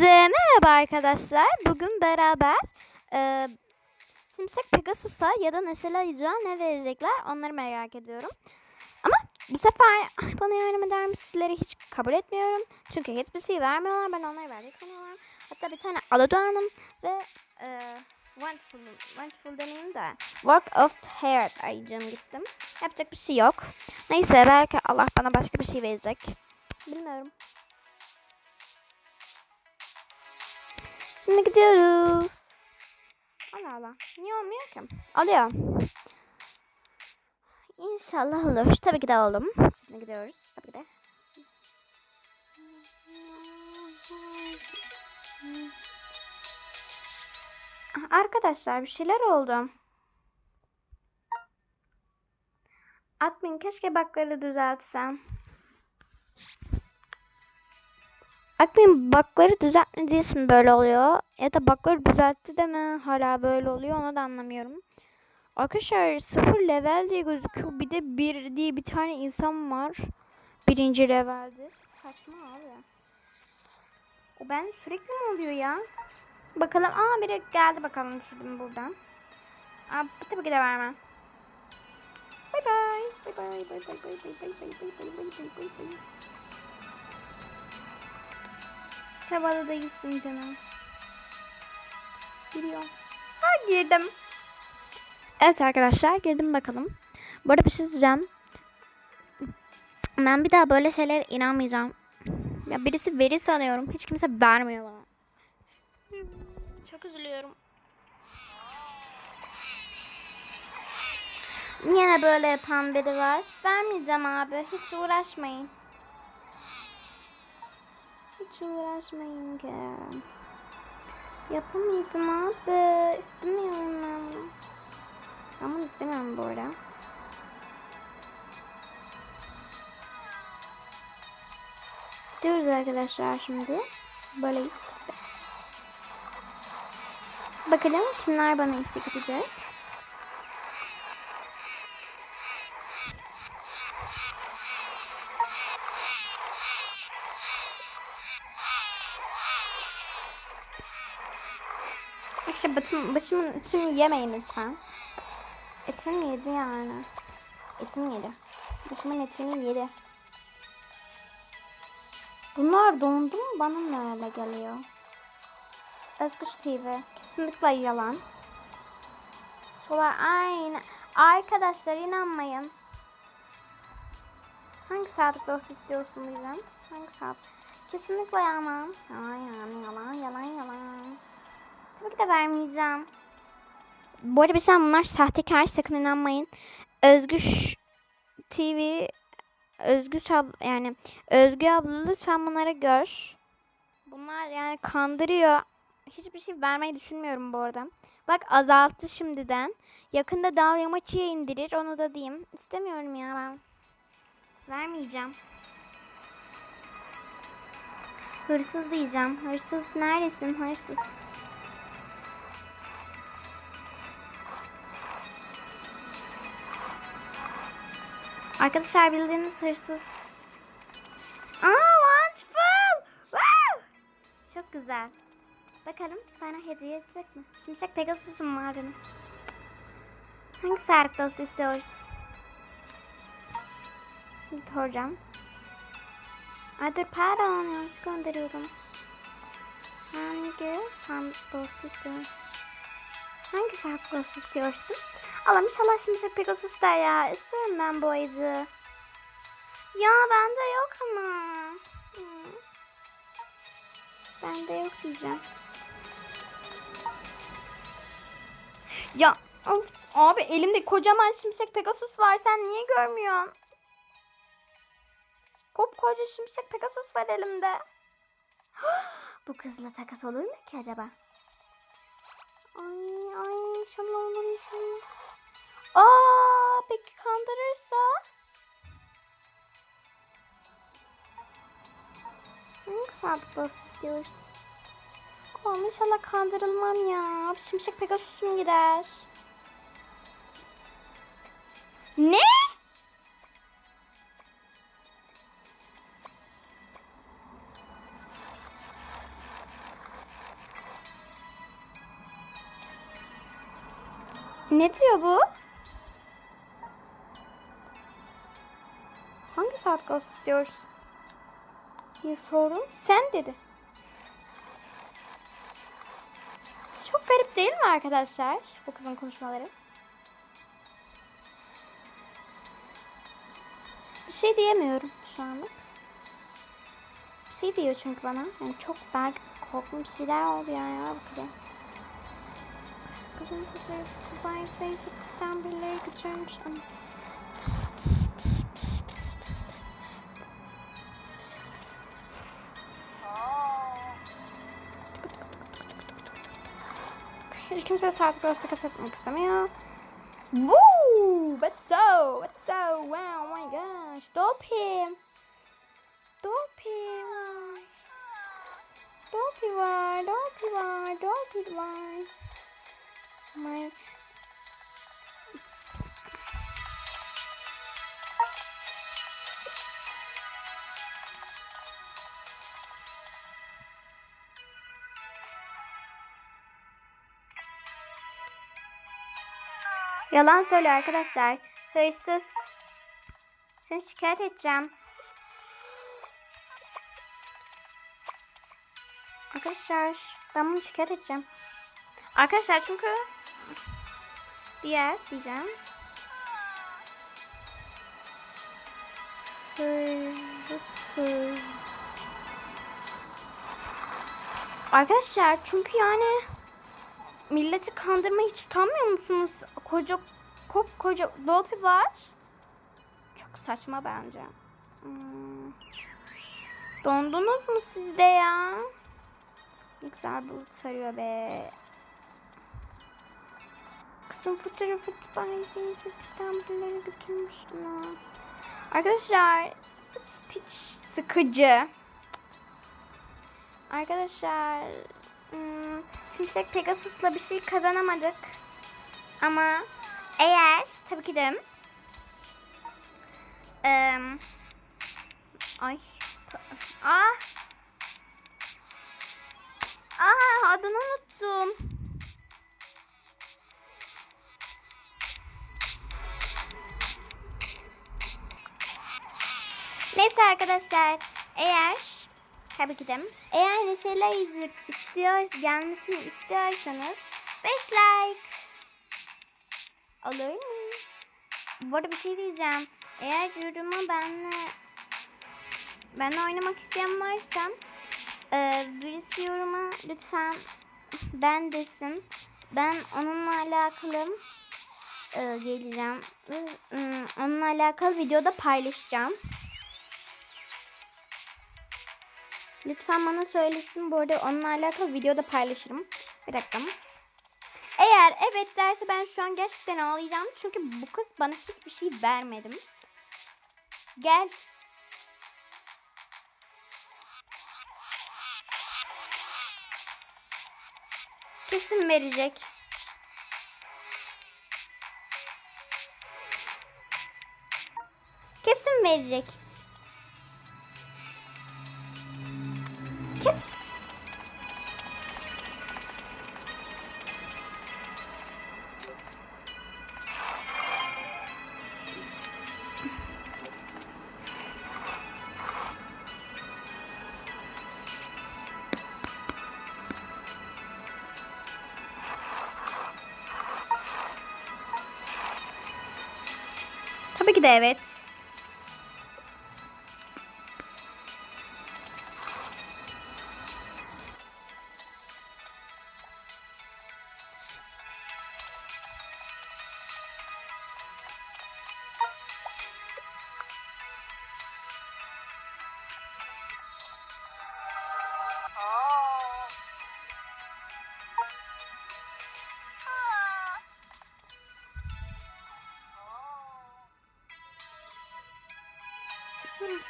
Merhaba arkadaşlar. Bugün beraber e, Simsek Pegasus'a ya da Neşeli Ayıcığa ne verecekler onları merak ediyorum. Ama bu sefer "Ay, bana yardım eder misleri hiç kabul etmiyorum. Çünkü hiçbir şey vermiyorlar. Ben onlara verdik sanıyorlar. Hatta bir tane Aladoğan'ım ve e, Wonderful, Wonderful demeyeyim de Work of Hair ayıcığım gittim. Yapacak bir şey yok. Neyse belki Allah bana başka bir şey verecek. Bilmiyorum. Şimdi gidiyoruz. Allah Allah. Niye olmuyor ki? Oluyor. İnşallah olur. Tabii ki de oğlum. Şimdi gidiyoruz. Tabii ki de. Arkadaşlar bir şeyler oldu. Admin keşke bakları düzeltsem. Admin bakları düzeltmediği için böyle oluyor. Ya da bakları düzeltti de mi hala böyle oluyor onu da anlamıyorum. Arkadaşlar sıfır level diye gözüküyor. Bir de bir diye bir tane insan var. Birinci levelde. Saçma abi. O ben sürekli mi oluyor ya? Bakalım. Aa biri geldi bakalım düşürdüm buradan. Aa tabii ki de vermem. Bye bye. Bye bye. Bye bye. Bye bye. Bye bye. Bye bye. Bye bye. Bye bye. Çabalı değilsin canım. Giriyorum. Ha girdim. Evet arkadaşlar girdim bakalım. Bu arada bir şey diyeceğim. Ben bir daha böyle şeylere inanmayacağım. Ya birisi veri sanıyorum. Hiç kimse vermiyor bana. Çok üzülüyorum. Yine böyle yapan biri var. Vermeyeceğim abi. Hiç uğraşmayın. Hiç uğraşmayın ki. Yapamayacağım abi. İstemiyorum ben. Ben bunu istemiyorum bu arada. Gidiyoruz arkadaşlar şimdi. Böyleyiz. Bakalım kimler bana istek edecek. Arkadaşlar batım, başımın etini yemeyin lütfen. Etini yedi yani. Etini yedi. Başımın etini yedi. Bunlar dondu mu bana mı geliyor? Özgüç TV. Kesinlikle yalan. Solar aynı. Arkadaşlar inanmayın. Hangi saatlik dost istiyorsun diyeceğim. Hangi saat? Kesinlikle yalan. Yalan yalan yalan yalan yalan. Tabii de vermeyeceğim. Bu arada bir şey bunlar sahtekar sakın inanmayın. Özgür TV Özgür abla yani Özgür abla lütfen bunları gör. Bunlar yani kandırıyor. Hiçbir şey vermeyi düşünmüyorum bu arada. Bak azalttı şimdiden. Yakında dal yamaçıya indirir onu da diyeyim. İstemiyorum ya ben. Vermeyeceğim. Hırsız diyeceğim. Hırsız neredesin hırsız? Arkadaşlar bildiğiniz hırsız. Aa wonderful. Wow. Çok güzel. Bakalım bana hediye edecek mi? Şimşek Pegasus'um var benim. Hangi sarık dost istiyoruz? Soracağım. Ay dur pardon yanlış gönderiyordum. Hangi sandık dost istiyoruz? Hangi dost istiyorsun? Allah'ım inşallah şimşek Pegasus der ya. İstiyorum ben bu ayıcı. Ya bende yok ama. Hı. Bende yok diyeceğim. Ya of, abi elimde kocaman şimşek Pegasus var. Sen niye görmüyorsun? Kopkoca şimşek Pegasus var elimde. Bu kızla takas olur mu ki acaba? Ay ay inşallah olur inşallah. Aa peki kandırırsa? Hangi sadık dost istiyoruz? Oğlum inşallah kandırılmam ya. Şimşek Pegasus'um gider. Ne? Ne diyor bu? Hangi saat ghost istiyoruz? diye sordum. Sen dedi. Çok garip değil mi arkadaşlar? Bu kızın konuşmaları. Bir şey diyemiyorum şu anlık. Bir şey diyor çünkü bana. Yani çok belki korkmuş şeyler oldu ya ya bu kıza. Kızın fotoğrafı Bay teyze kızdan birileri götürmüş ama. Hiç kimse saat Ghost'a katılmak istemiyor. Woo! Beto! Beto! Wow! Oh my gosh! Dopey! Dopey var! Dopey var! Dopey var! Dopey var! Oh My... Yalan söylüyor arkadaşlar. Hırsız. Seni şikayet edeceğim. Arkadaşlar ben bunu şikayet edeceğim. Arkadaşlar çünkü diğer diyeceğim. Hırsız. Arkadaşlar çünkü yani milleti kandırmayı hiç utanmıyor musunuz? Koca kop koca dolpi var. Çok saçma bence. Hmm. Dondunuz mu siz de ya? Güzel bulut sarıyor be. Kızım fotoğrafı bence çok İstanbul'ları götürmüş ama. Arkadaşlar Stitch sıkıcı. Arkadaşlar hmm, Şimşek Pegasus'la bir şey kazanamadık. Ama eğer tabii ki de ay ah ah adını unuttum. Neyse arkadaşlar eğer tabii ki de eğer Neşeli Ayıcık istiyor, gelmesini istiyorsanız 5 like olur mu? Bu arada bir şey diyeceğim. Eğer yorumu benle benle oynamak isteyen varsa e, birisi yoruma lütfen ben desin. Ben onunla alakalı e, geleceğim. Im, Onunla alakalı videoda paylaşacağım. Lütfen bana söylesin. Bu arada onunla alakalı videoda paylaşırım. Bir dakika. Eğer evet derse ben şu an gerçekten ağlayacağım. Çünkü bu kız bana hiçbir şey vermedim. Gel. Kesin verecek. Kesin verecek. Tabii ki de evet. フフフ。